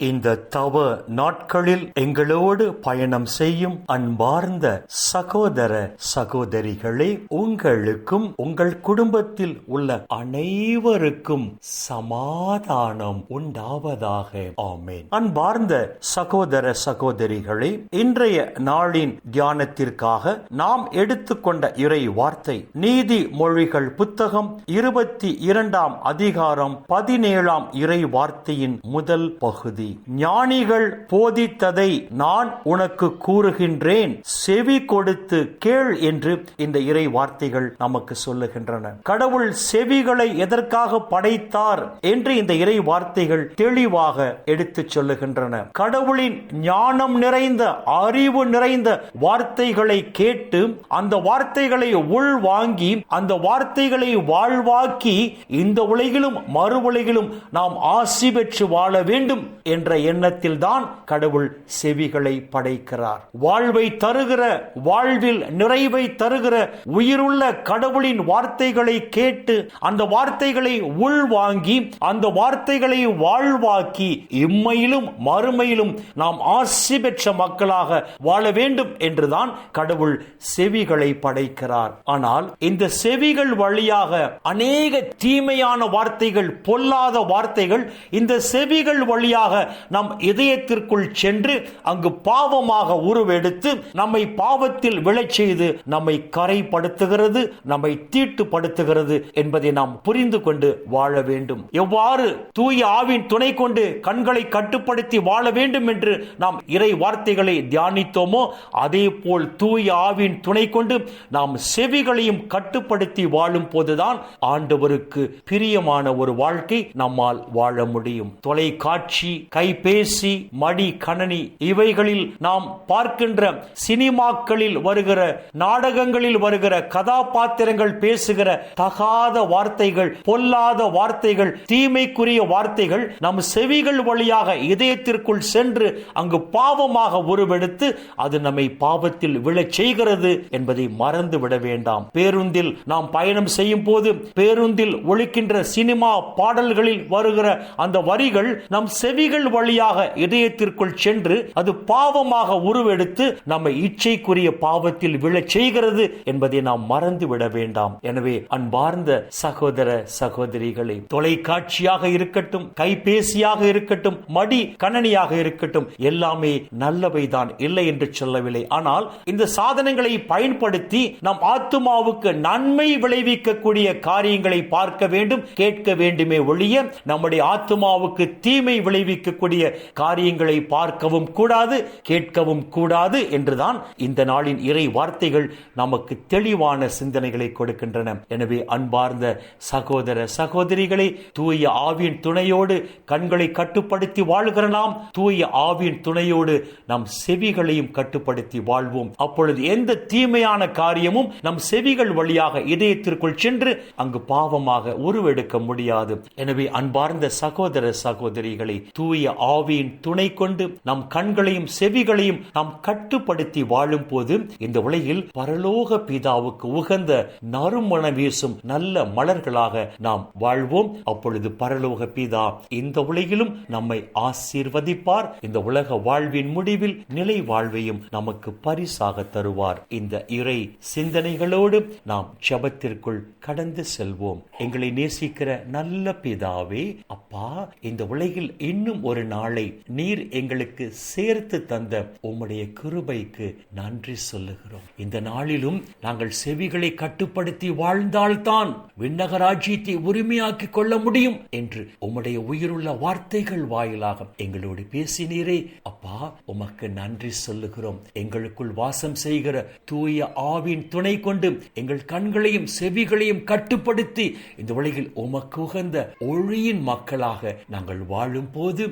இந்த தவ நாட்களில் எங்களோடு பயணம் செய்யும் அன்பார்ந்த சகோதர சகோதரிகளே உங்களுக்கும் உங்கள் குடும்பத்தில் உள்ள அனைவருக்கும் சமாதானம் உண்டாவதாக. ஆமேன். அன்பார்ந்த சகோதர சகோதரிகளே இன்றைய நாளின் தியானத்திற்காக நாம் எடுத்துக்கொண்ட இறை வார்த்தை நீதி மொழிகள் புத்தகம் இருபத்தி இரண்டாம் அதிகாரம் பதினேழாம் இறை வார்த்தையின் முதல் பகுதி. ஞானிகள் போதித்ததை நான் உனக்கு கூறுகின்றேன். செவி கொடுத்து கேள் என்று இந்த இறை வார்த்தைகள் நமக்கு சொல்லுகின்றன. கடவுள் செவிகளை எதற்காக படைத்தார் என்று இந்த இறை வார்த்தைகள் தெளிவாக எடுத்துச் சொல்லுகின்றன. கடவுளின் ஞானம் நிறைந்த அறிவு நிறைந்த வார்த்தைகளை கேட்டு அந்த வார்த்தைகளை உள்வாங்கி அந்த வார்த்தைகளை வாழ்வாக்கி இந்த உலகிலும் மறு உலகிலும் நாம் ஆசி பெற்று வாழ வேண்டும் என்று எண்ணத்தில் தான் கடவுள் செவிகளை படைக்கிறார். வாழ்வை தருகிற வாழ்வில் நிறைவை தருகிற உயிருள்ள கடவுளின் வார்த்தைகளை கேட்டு அந்த வார்த்தைகளை உள்வாங்கி அந்த வார்த்தைகளை வாழ்வாக்கி இம்மையிலும் மறுமையிலும் நாம் ஆசி பெற்ற மக்களாக வாழ வேண்டும் என்றுதான் கடவுள் செவிகளை படைக்கிறார். ஆனால் இந்த செவிகள் வழியாக அநேக தீமையான வார்த்தைகள் பொல்லாத வார்த்தைகள் இந்த செவிகள் வழியாக நம் இதயத்திற்குள் சென்று அங்கு பாவமாக உருவெடுத்து நம்மை பாவத்தில் விழச் செய்து நம்மை கரைப்படுத்துகிறது நம்மை தீட்டுப்படுத்துகிறது என்பதை நாம் புரிந்து கொண்டு வாழ வேண்டும். எவ்வாறு தூய ஆவின் துணை கொண்டு கண்களை கட்டுப்படுத்தி வாழ வேண்டும் என்று நாம் இறை வார்த்தைகளை தியானித்தோமோ அதே போல் தூய ஆவின் துணை கொண்டு நாம் செவிகளையும் கட்டுப்படுத்தி வாழும் போதுதான் ஆண்டவருக்கு பிரியமான ஒரு வாழ்க்கை நம்மால் வாழ முடியும். தொலைக்காட்சி கைபேசி மடி கணனி இவைகளில் நாம் பார்க்கின்ற சினிமாக்களில் வருகிற நாடகங்களில் வருகிற கதாபாத்திரங்கள் பேசுகிற தகாத வார்த்தைகள் பொல்லாத வார்த்தைகள் தீமைக்குரிய வார்த்தைகள் நம் செவிகள் வழியாக இதயத்திற்குள் சென்று அங்கு பாவமாக உருவெடுத்து அது நம்மை பாவத்தில் விழச் செய்கிறது என்பதை மறந்து விட வேண்டாம். பேருந்தில் நாம் பயணம் செய்யும் போது பேருந்தில் ஒழிக்கின்ற சினிமா பாடல்களில் வருகிற அந்த வரிகள் நம் செவிகள் வழியாக இதயத்திற்குள் சென்று அது பாவமாக உருவெடுத்து நம்மை இச்சைக்குரிய பாவத்தில் விழச் செய்கிறது என்பதை நாம் மறந்து விட வேண்டாம். எனவே அன்பார்ந்த சகோதர சகோதரிகளை தொலைக்காட்சியாக இருக்கட்டும் கைபேசியாக இருக்கட்டும் மடி கணனியாக இருக்கட்டும் எல்லாமே நல்லவைதான் இல்லை என்று சொல்லவில்லை. ஆனால் இந்த சாதனங்களை பயன்படுத்தி நம் ஆத்துமாவுக்கு நன்மை விளைவிக்கக்கூடிய காரியங்களை பார்க்க வேண்டும் கேட்க வேண்டுமே ஒழிய நம்முடைய ஆத்துமாவுக்கு தீமை விளைவிக்க விளைவிக்கக்கூடிய காரியங்களை பார்க்கவும் கூடாது கேட்கவும் கூடாது என்றுதான் இந்த நாளின் இறை வார்த்தைகள் நமக்கு தெளிவான சிந்தனைகளை கொடுக்கின்றன. எனவே அன்பார்ந்த சகோதர சகோதரிகளை தூய ஆவியின் துணையோடு கண்களை கட்டுப்படுத்தி வாழ்கிற நாம் தூய ஆவியின் துணையோடு நம் செவிகளையும் கட்டுப்படுத்தி வாழ்வோம். அப்பொழுது எந்த தீமையான காரியமும் நம் செவிகள் வழியாக இதயத்திற்குள் சென்று அங்கு பாவமாக உருவெடுக்க முடியாது. எனவே அன்பார்ந்த சகோதர சகோதரிகளை தூய ஆவியின் துணை கொண்டு நம் கண்களையும் செவிகளையும் நாம் கட்டுப்படுத்தி வாழும் போது இந்த உலகில் பரலோக பிதாவுக்கு உகந்த நறுமணம் வீசும் நல்ல மலர்களாக நாம் வாழ்வோம். அப்பொழுது பரலோக பிதா இந்த உலகிலும் நம்மை ஆசீர்வதிப்பார். இந்த உலக வாழ்வின் முடிவில் நிலை வாழ்வையும் நமக்கு பரிசாக தருவார். இந்த இறை சிந்தனைகளோடு நாம் ஜபத்திற்குள் கடந்து செல்வோம். எங்களை நேசிக்கிற நல்ல பிதாவே அப்பா இந்த உலகில் இன்னும் ஒரு நாளை நீர் எங்களுக்கு சேர்த்து தந்த உம்முடைய கிருபைக்கு நன்றி சொல்லுகிறோம். இந்த நாளிலும் நாங்கள் செவிகளை கட்டுப்படுத்தி வாழ்ந்தால்தான் விண்ணக ராஜ்யத்தை உரிமையாக்கி கொள்ள முடியும் என்று உம்முடைய உயிருள்ள வார்த்தைகள் வாயிலாக எங்களோடு பேசினீரே. அப்பா உமக்கு நன்றி சொல்லுகிறோம். எங்களுக்குள் வாசம் செய்கிற தூய ஆவின் துணை கொண்டு எங்கள் கண்களையும் செவிகளையும் கட்டுப்படுத்தி இந்த உலகில் உமக்கு உகந்த ஒழியின் மக்களாக நாங்கள் வாழும் போது